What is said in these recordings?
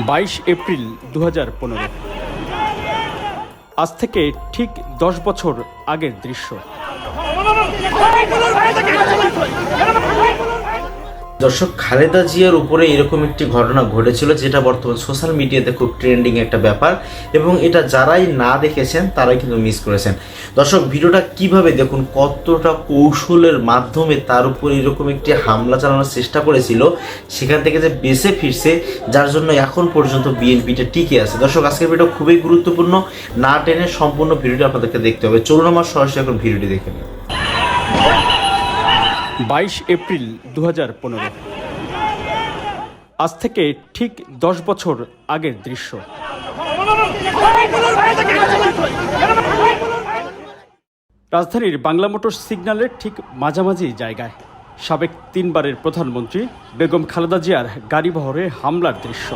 বাইশ এপ্রিল দু হাজার পনেরো। আজ থেকে ঠিক দশ বছর আগের দৃশ্য। দর্শক, খালেদা জিয়ার উপরে এরকম একটি ঘটনা ঘটেছিল যেটা বর্তমান সোশ্যাল মিডিয়াতে খুব ট্রেন্ডিং একটা ব্যাপার এবং এটা যারাই না দেখেছেন, তারাই কিন্তু মিস করেছেন। দর্শক, ভিডিওটা কীভাবে দেখুন, কতটা কৌশলের মাধ্যমে তার উপর এরকম একটি হামলা চালানোর চেষ্টা করেছিল, সেখান থেকে যে বেঁচে ফিরছে, যার জন্য এখন পর্যন্ত বিএনপিটা টিকে আছে। দর্শক, আজকের ভিডিও খুবই গুরুত্বপূর্ণ। না টেনে সম্পূর্ণ ভিডিওটি আপনাদেরকে দেখতে হবে। চলুন আমার সরাসরি এখন ভিডিওটি দেখে নিন বাইশ এপ্রিল দু হাজার পনেরো। আজ থেকে ঠিক দশ বছর আগের দৃশ্য। রাজধানীর বাংলা মোটর সিগন্যালের ঠিক মাঝামাঝি জায়গায় সাবেক তিনবারের প্রধানমন্ত্রী বেগম খালেদা জিয়ার গাড়িবহরে হামলার দৃশ্য।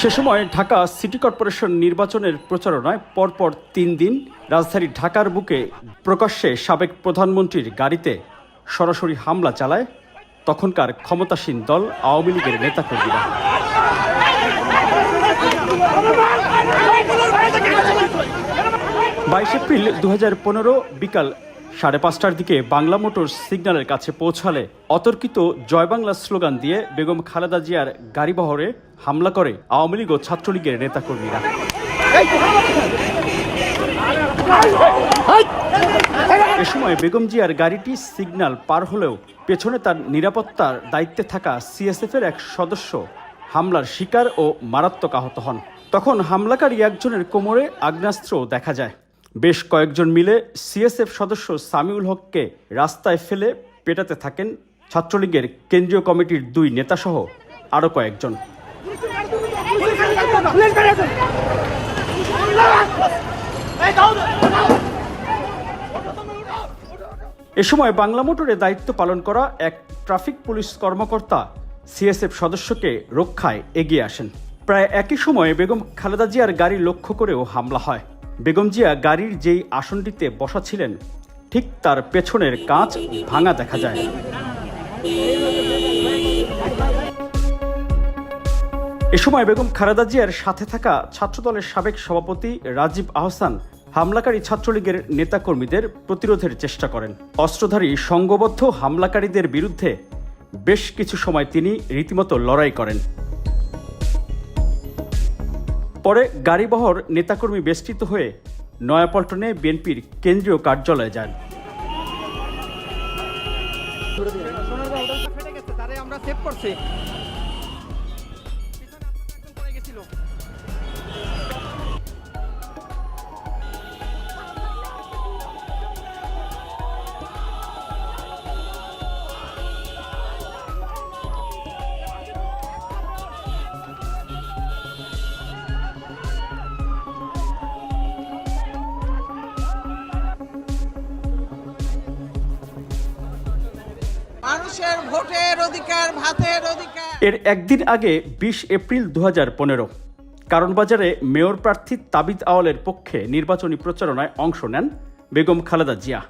সে সময় ঢাকা সিটি কর্পোরেশন নির্বাচনের প্রচারণায় পরপর তিন দিন রাজধানী ঢাকার বুকে প্রকাশ্যে সাবেক প্রধানমন্ত্রীর গাড়িতে সরাসরি হামলা চালায় তখনকার ক্ষমতাসীন দল আওয়ামী লীগের নেতাকর্মীরা। বাইশ এপ্রিল দু হাজার পনেরো বিকাল সাড়ে পাঁচটার দিকে বাংলা মোটর সিগন্যালের কাছে পৌঁছালে অতর্কিত জয় বাংলা স্লোগান দিয়ে বেগম খালেদা জিয়ার গাড়িবহরে হামলা করে আওয়ামী লীগ ও ছাত্রলীগের নেতাকর্মীরা। এ সময় বেগম জিয়ার গাড়িটি সিগন্যাল পার হলেও পেছনে তার নিরাপত্তার দায়িত্বে থাকা সিএসএফ এর এক সদস্য হামলার শিকার ও মারাত্মক আহত হন। তখন হামলাকারী একজনের কোমরে আগ্নেয়াস্ত্র দেখা যায়। বেশ কয়েকজন মিলে সিএসএফ সদস্য সামিউল হককে রাস্তায় ফেলে পেটাতে থাকেন ছাত্রলীগের কেন্দ্রীয় কমিটির দুই নেতাসহ আরও কয়েকজন। এ সময় বাংলা মোটরে দায়িত্ব পালন করা এক ট্রাফিক পুলিশ কর্মকর্তা সিএসএফ সদস্যকে রক্ষায় এগিয়ে আসেন। প্রায় একই সময়ে বেগম খালেদা জিয়ার গাড়ি লক্ষ্য করেও হামলা হয়। বেগম জিয়া গাড়ির যেই আসনটিতে বসা ছিলেন, ঠিক তার পেছনের কাঁচ ভাঙা দেখা যায়। এ সময় বেগম খালেদা জিয়ার সাথে থাকা ছাত্রদলের সাবেক সভাপতি রাজীব আহসান হামলাকারী ছাত্রলীগের নেতাকর্মীদের প্রতিরোধের চেষ্টা করেন। অস্ত্রধারী সংঘবদ্ধ হামলাকারীদের বিরুদ্ধে বেশ কিছু সময় তিনি রীতিমতো লড়াই করেন। পরে গাড়িবহর নেতাকর্মী বেষ্টিত হয়ে নয়াপল্টনে বিএনপির কেন্দ্রীয় কার্যালয়ে যান। আমরা সেভ করছি। মানুষের ভোটের অধিকার, ভাতের অধিকার। এর একদিন আগে বিশ এপ্রিল দু পনেরো কারণবাজারে মেয়র প্রার্থী তাবিদ আওয়ালের পক্ষে নির্বাচনী প্রচারণায় অংশ নেন বেগম খালেদা জিয়া।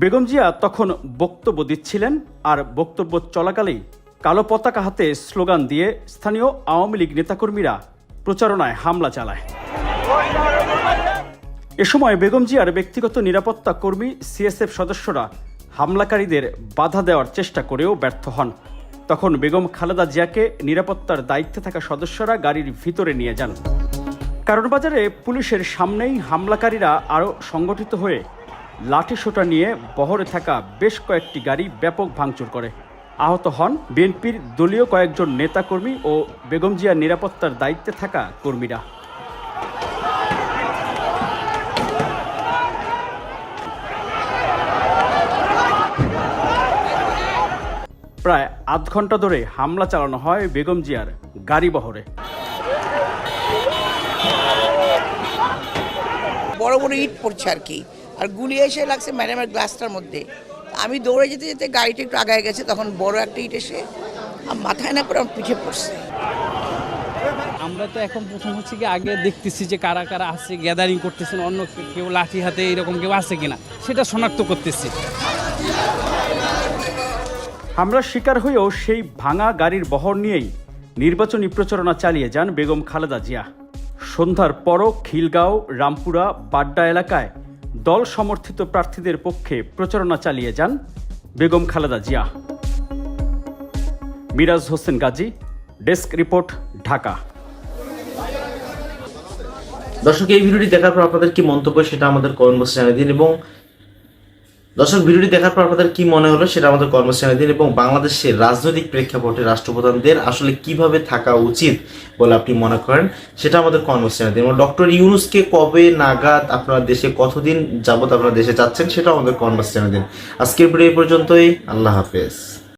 বেগম জিয়া তখন বক্তব্য দিচ্ছিলেন আর বক্তব্য চলাকালেই কালো পতাকা হাতে স্লোগান দিয়ে স্থানীয় আওয়ামী লীগ নেতাকর্মীরা প্রচারণায় হামলা চালায়। এ সময় বেগম জিয়ার ব্যক্তিগত নিরাপত্তা কর্মী, সিএসএফ সদস্যরা হামলাকারীদের বাধা দেওয়ার চেষ্টা করেও ব্যর্থ হন। তখন বেগম খালেদা জিয়াকে নিরাপত্তার দায়িত্বে থাকা সদস্যরা গাড়ির ভিতরে নিয়ে যান। কারণবাজারে পুলিশের সামনেই হামলাকারীরা আরও সংগঠিত হয়ে লাঠি সোটা নিয়ে বহরে থাকা বেশ কয়েকটি গাড়ি ব্যাপক ভাঙচুর করে। আহত হন বিএনপির দলীয় কয়েকজন নেতাকর্মী ও বেগম জিয়ার নিরাপত্তার দায়িত্বে থাকা কর্মীরা। প্রায় আধ ঘণ্টা ধরে হামলা চালানো হয় বেগম জিয়ার গাড়ি বহরে। বড় বড় ইট পড়ছে আর কি। আর গুলি এসে লাগছে ম্যাডামের গ্লাসটার মধ্যে। আমি দৌড়ে যেতে যেতে গাড়িটা একটু আগায় গেছে তখন বড় একটা ইট এসে মাথায় না পরে আমার পিঠে পড়ছে। আমরা তো এখন প্রথম হচ্ছে কি আগে দেখতেছি যে কারা কারা আছে গ্যাদারিং করতেছেন অন্য কেউ লাঠি হাতে এরকম কেউ আছে কিনা সেটা শনাক্ত করতেছি। হামলার শিকার হয়েও সেই ভাঙা গাড়ির বহর নিয়েই নির্বাচনী প্রচারণা চালিয়ে যান বেগম খালেদা জিয়া। সন্ধ্যার পরও খিলগাঁও, রামপুরা, বাড্ডা এলাকায় দল সমর্থিত প্রার্থীদের পক্ষে প্রচারণা চালিয়ে যান Begum Khaleda Zia. Miraj Hossain Gazi, desk report, Dhaka. দর্শক, এই ভিডিওটি দেখার পর আপনাদের কি মন্তব্য সেটা আমাদের কমেন্ট বক্সে জানিয়ে দিন এবং দর্শক, ভিডিওটি দেখার পর আপনাদের কি মনে হলো সেটা আমাদের কর্মসূচি দিন এবং বাংলাদেশের রাজনৈতিক প্রেক্ষাপটে রাষ্ট্রপ্রধানদের আসলে কীভাবে থাকা উচিত বলে আপনি মনে করেন? সেটা আমাদের কর্মসূচি দিন এবং ডক্টর ইউনুসকে কবে নাগাদ আপনার দেশে, কতদিন যাবত আপনার দেশে যাচ্ছেন সেটা আমাদের কর্মসূচি দিন। আজকের ভিডিও এই পর্যন্তই। আল্লাহ হাফেজ।